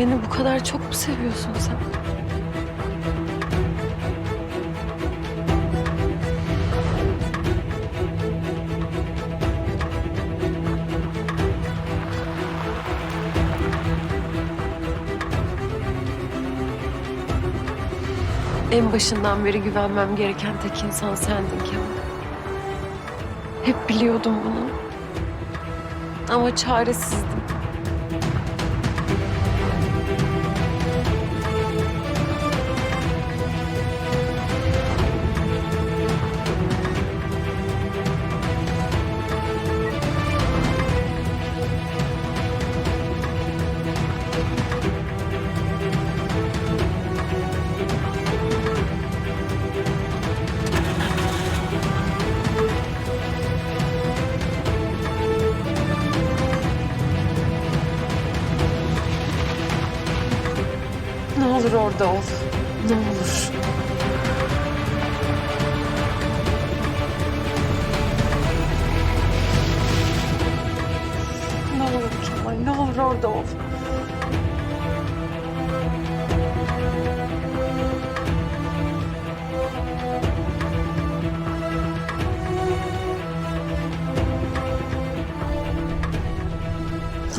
Beni bu kadar çok mu seviyorsun sen? En başından beri güvenmem gereken tek insan sendin Kemal. Hep biliyordum bunu. Ama çaresizdim. Olur orada ol. Ne olur. Ne olur Kemal, ne olur orada ol.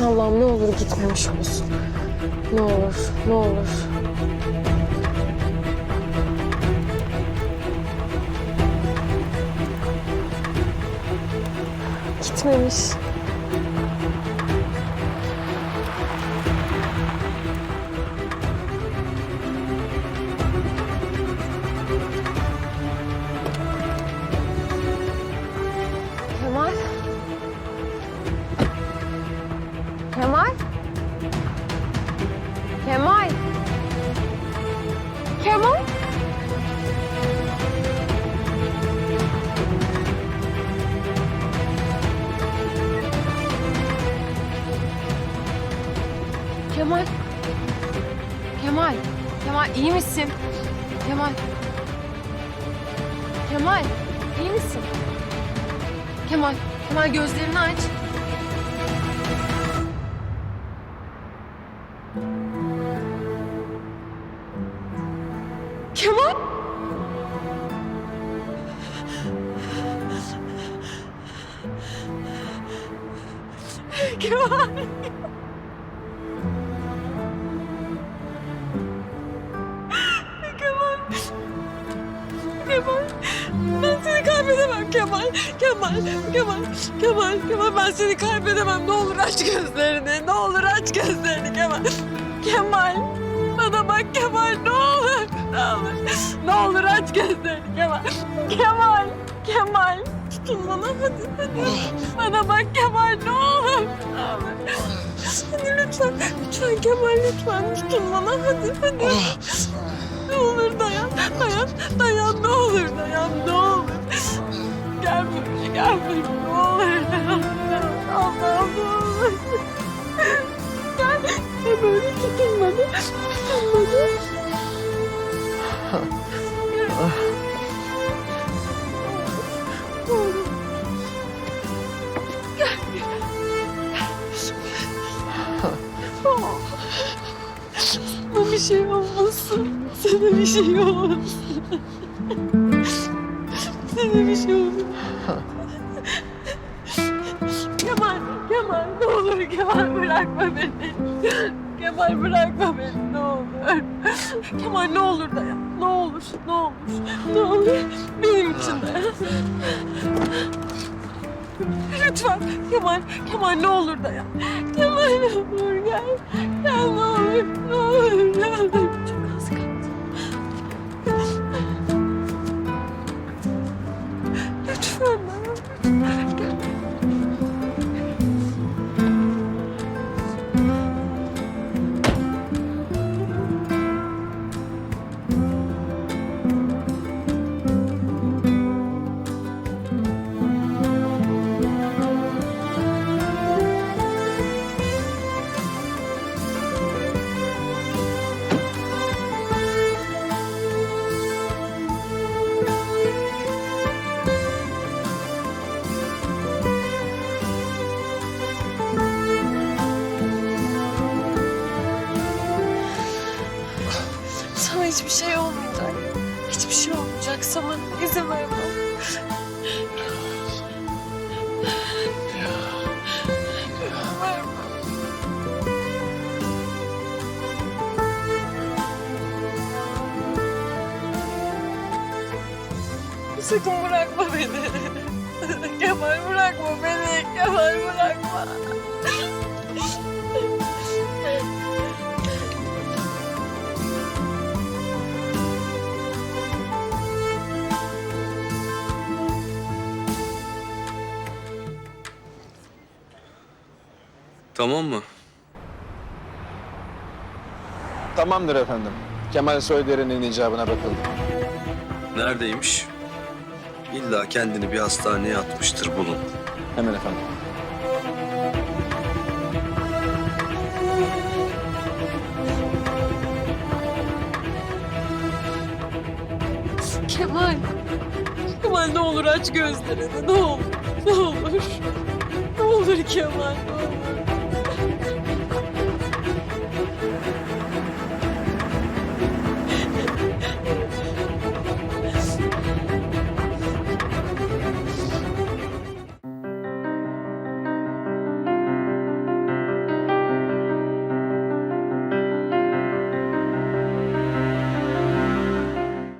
Allah'ım ne olur gitmemiş olsun. Ne olur, ne olur. Gitmemiş. Kemal. Kemal. Kemal iyi misin? Kemal. Kemal iyi misin? Kemal. Kemal gözlerini aç. Kemal. Kemal. Kemal. Kemal. Kemal. Kemal. Kemal ben seni kaybedemem. Ne olur aç gözlerini. Ne olur aç gözlerini Kemal. Kemal. Bana bak Kemal ne olur. Ne olur. Ne olur aç gözlerini Kemal. Kemal. Kemal. Tutun bana hadi hadi. Bana bak Kemal ne olur. Ne olur. Hadi lütfen. Lütfen Kemal lütfen. Tutun bana hadi hadi. Ne olur Gel buraya, gel buraya ne olur. Allah'ım ne olur. Bana. Ne olur. Gel. Oh. Sana bir şey olmasın. Sana bir şey olmasın. Sana bir şey olmasın. Kemal, Kemal ne olur Kemal bırakma beni. Kemal bırakma beni ne olur. Kemal ne olur dayan. Ne olur, ne olur, ne olur. Benim için dayan. Lütfen Kemal, Kemal ne olur dayan. Kemal ne olur gel. Gel ne olur, ne olur, ne olur. hiçbir şey olmayacak. Hiçbir şey olmayacak Saman. İzin ver bana. İzin ver bana. Sakın bırakma beni. Kemal bırakma beni. Kemal bırakma. Tamam mı? Tamamdır efendim. Kemal Soyder'in icabına bakıldı. Neredeymiş? İlla kendini bir hastaneye atmıştır bulun. Hemen efendim. Kemal. Kemal ne olur aç gözlerini. Ne olur. Ne olur. Ne olur Kemal ne olur.